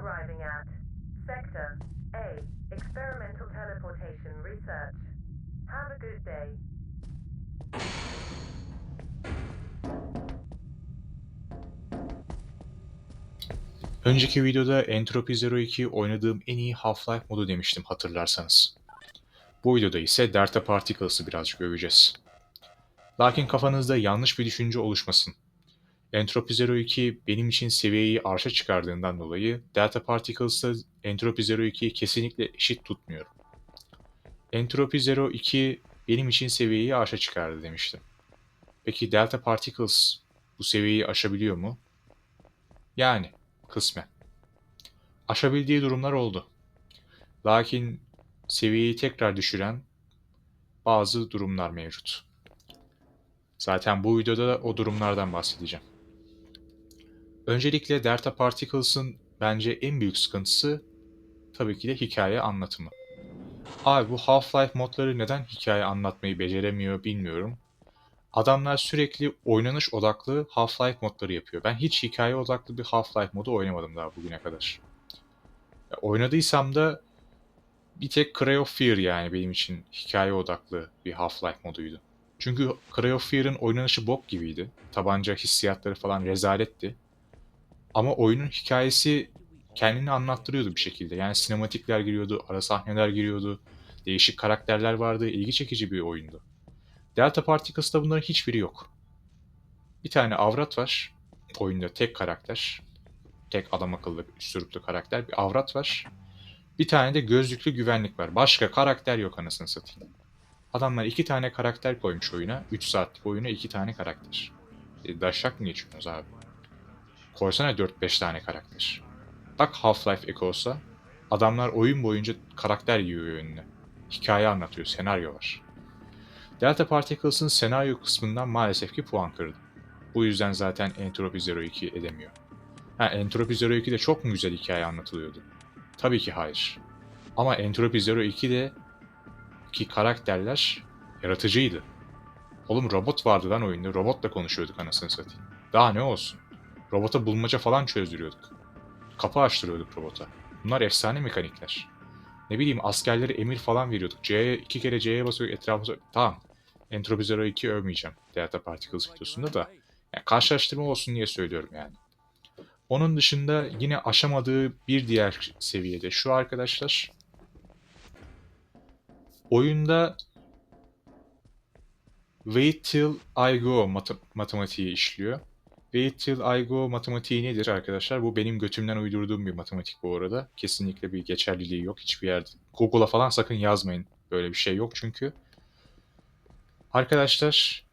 arriving at Sector A, Experimental Teleportation Research. Have a good day. Önceki videoda Entropy Zero 2 oynadığım en iyi Half-Life modu demiştim hatırlarsanız. Bu videoda ise Delta Particles'ı birazcık öveceğiz. Lakin kafanızda yanlış bir düşünce oluşmasın. Entropy Zero 2 benim için seviyeyi arşa çıkardığından dolayı Delta Particles'la Entropy Zero 2'yi kesinlikle eşit tutmuyorum. Entropy Zero 2 benim için seviyeyi arşa çıkardı demiştim. Peki Delta Particles bu seviyeyi aşabiliyor mu? Yani kısmen. Aşabildiği durumlar oldu. Lakin seviyeyi tekrar düşüren bazı durumlar mevcut. Zaten bu videoda da o durumlardan bahsedeceğim. Öncelikle Delta Particles'ın bence en büyük sıkıntısı tabii ki de hikaye anlatımı. Abi bu Half-Life modları neden hikaye anlatmayı beceremiyor bilmiyorum. Adamlar sürekli oynanış odaklı Half-Life modları yapıyor. Ben hiç hikaye odaklı bir Half-Life modu oynamadım daha bugüne kadar. Ya, oynadıysam da bir tek Cry of Fear yani benim için hikaye odaklı bir Half-Life moduydu. Çünkü Cry of Fear'ın oynanışı bok gibiydi. Tabanca hissiyatları falan rezaletti. Ama oyunun hikayesi kendini anlattırıyordu bir şekilde. Yani sinematikler giriyordu, ara sahneler giriyordu, değişik karakterler vardı, ilgi çekici bir oyundu. Delta Particles'ta bunların hiçbiri yok. Bir tane avrat var. Oyunda tek karakter. Tek adam akıllı, üstürüplü karakter. Bir avrat var. Bir tane de gözlüklü güvenlik var. Başka karakter yok anasını satayım. Adamlar iki tane karakter koymuş oyuna. 3 saatlik oyuna iki tane karakter. E, daşak mı geçiyorsunuz abi? Koysana 4-5 tane karakter. Bak Half-Life Echoes'a. Adamlar oyun boyunca karakter yiyor önüne. Hikaye anlatıyor, senaryo var. Delta Particles'ın senaryo kısmından maalesef ki puan kırdı. Bu yüzden zaten Entropy Zero 2 edemiyor. Ha, Entropy Zero 2'de çok mu güzel hikaye anlatılıyordu? Tabii ki hayır. Ama Entropy Zero 2'de ki karakterler yaratıcıydı. Oğlum robot vardı lan oyunda. Robotla konuşuyorduk anasını satayım. Daha ne olsun? Robota bulmaca falan çözdürüyorduk. Kapı açtırıyorduk robota. Bunlar efsane mekanikler. Ne bileyim askerlere emir falan veriyorduk. C'ye iki kere C'ye basıyor etrafımıza. Tamam. Entropy Zero 2 övmeyeceğim. Delta Particles videosunda da. Yani karşılaştırma olsun diye söylüyorum yani. Onun dışında yine aşamadığı bir diğer seviyede şu arkadaşlar. Oyunda Wait Till I Go mat- matematiği işliyor. Wait Till I Go matematiği nedir arkadaşlar? Bu benim götümden uydurduğum bir matematik bu arada. Kesinlikle bir geçerliliği yok hiçbir yerde. Google'a falan sakın yazmayın. Böyle bir şey yok çünkü. Arkadaşlar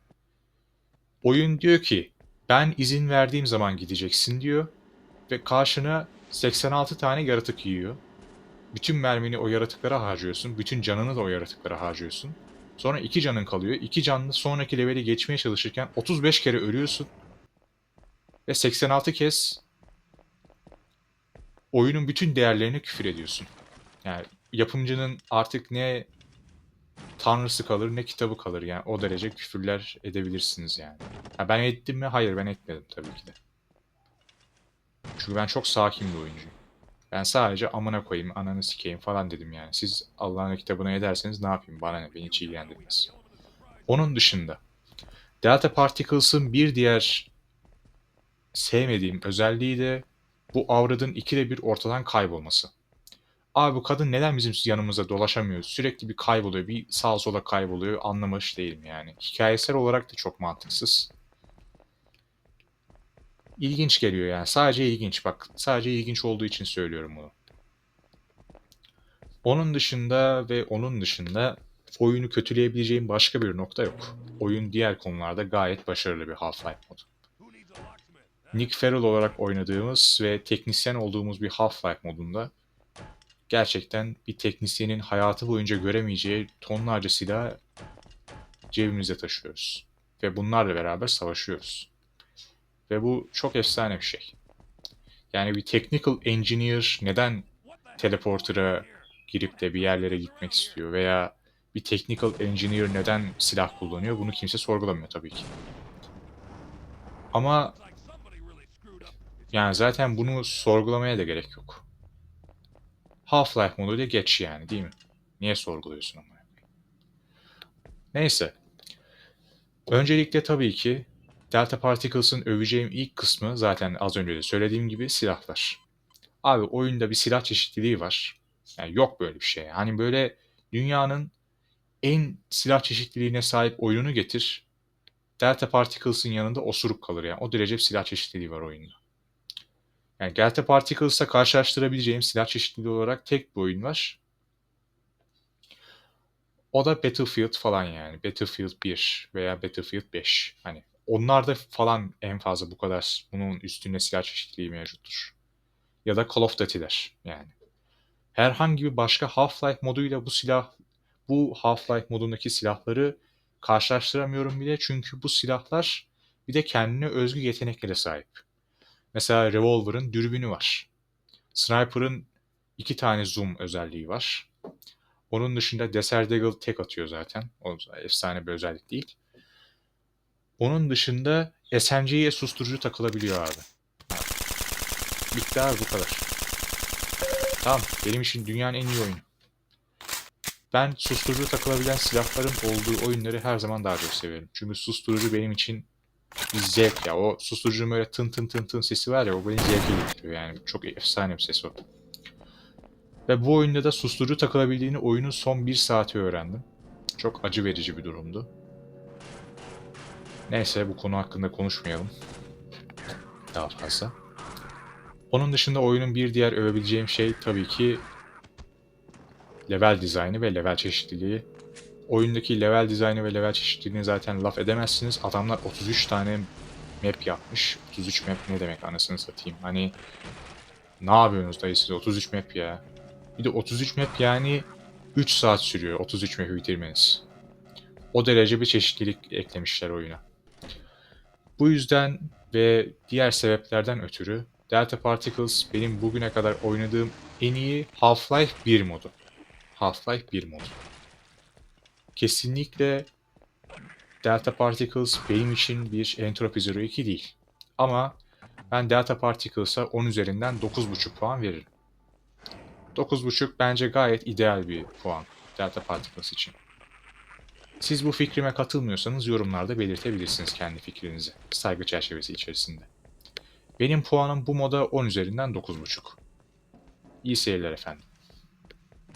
oyun diyor ki ben izin verdiğim zaman gideceksin diyor. Ve karşına 86 tane yaratık yiyor. Bütün mermini o yaratıklara harcıyorsun. Bütün canını da o yaratıklara harcıyorsun. Sonra iki canın kalıyor. İki canlı sonraki leveli geçmeye çalışırken 35 kere ölüyorsun. Ve 86 kez oyunun bütün değerlerine küfür ediyorsun. Yani yapımcının artık ne tanrısı kalır ne kitabı kalır yani o derece küfürler edebilirsiniz yani. Ha ben ettim mi? Hayır ben etmedim tabii ki de. Çünkü ben çok sakin bir oyuncuyum. Ben sadece amına koyayım, ananı sikeyim falan dedim yani. Siz Allah'ın kitabına ederseniz ne yapayım? Bana ne? Beni hiç ilgilendirmez. Onun dışında Delta Particles'ın bir diğer sevmediğim özelliği de bu avradın ikide bir ortadan kaybolması. Abi bu kadın neden bizim yanımızda dolaşamıyor? Sürekli bir kayboluyor, bir sağa sola kayboluyor. Anlamış değilim yani. Hikayesel olarak da çok mantıksız. İlginç geliyor yani. Sadece ilginç. Bak sadece ilginç olduğu için söylüyorum bunu. Onun dışında ve onun dışında oyunu kötüleyebileceğim başka bir nokta yok. Oyun diğer konularda gayet başarılı bir Half-Life modu. Nick Farrell olarak oynadığımız ve teknisyen olduğumuz bir Half-Life modunda gerçekten bir teknisyenin hayatı boyunca göremeyeceği tonlarca silah cebimizde taşıyoruz. Ve bunlarla beraber savaşıyoruz. Ve bu çok efsane bir şey. Yani bir technical engineer neden teleporter'a girip de bir yerlere gitmek istiyor veya bir technical engineer neden silah kullanıyor bunu kimse sorgulamıyor tabii ki. Ama yani zaten bunu sorgulamaya da gerek yok. Half-Life moduyla geç yani değil mi? Niye sorguluyorsun ama? Neyse. Öncelikle tabii ki Delta Particles'ın öveceğim ilk kısmı zaten az önce de söylediğim gibi silahlar. Abi oyunda bir silah çeşitliliği var. Yani yok böyle bir şey. Hani böyle dünyanın en silah çeşitliliğine sahip oyunu getir. Delta Particles'ın yanında osuruk kalır yani. O derece bir silah çeşitliliği var oyunda. Yani Delta Particles'la karşılaştırabileceğim silah çeşitliliği olarak tek bir oyun var. O da Battlefield falan yani. Battlefield 1 veya Battlefield 5. Hani onlarda falan en fazla bu kadar bunun üstünde silah çeşitliliği mevcuttur. Ya da Call of Duty'ler yani. Herhangi bir başka Half-Life moduyla bu silah bu Half-Life modundaki silahları karşılaştıramıyorum bile çünkü bu silahlar bir de kendine özgü yeteneklere sahip. Mesela Revolver'ın dürbünü var. Sniper'ın iki tane zoom özelliği var. Onun dışında Desert Eagle tek atıyor zaten. O efsane bir özellik değil. Onun dışında SMG'ye susturucu takılabiliyor abi. Bitti abi bu kadar. Tamam benim için dünyanın en iyi oyunu. Ben susturucu takılabilen silahların olduğu oyunları her zaman daha çok severim. Çünkü susturucu benim için zevk ya. O susturucunun böyle tın tın tın tın sesi var ya o beni zevke getiriyor yani. Çok efsane bir ses o. Ve bu oyunda da susturucu takılabildiğini oyunun son bir saati öğrendim. Çok acı verici bir durumdu. Neyse bu konu hakkında konuşmayalım. Daha fazla. Onun dışında oyunun bir diğer övebileceğim şey tabii ki level dizaynı ve level çeşitliliği. Oyundaki level dizaynı ve level çeşitliliğini zaten laf edemezsiniz. Adamlar 33 tane map yapmış. 33 map ne demek anasını satayım. Hani ne yapıyorsunuz dayı siz 33 map ya. Bir de 33 map yani 3 saat sürüyor 33 map'i bitirmeniz. O derece bir çeşitlilik eklemişler oyuna. Bu yüzden ve diğer sebeplerden ötürü Delta Particles benim bugüne kadar oynadığım en iyi Half-Life 1 modu. Half-Life 1 modu. Kesinlikle Delta Particles benim için bir Entropy Zero 2 değil. Ama ben Delta Particles'a 10 üzerinden 9.5 puan veririm. 9.5 bence gayet ideal bir puan Delta Particles için. Siz bu fikrime katılmıyorsanız yorumlarda belirtebilirsiniz kendi fikrinizi saygı çerçevesi içerisinde. Benim puanım bu moda 10 üzerinden 9.5. İyi seyirler efendim.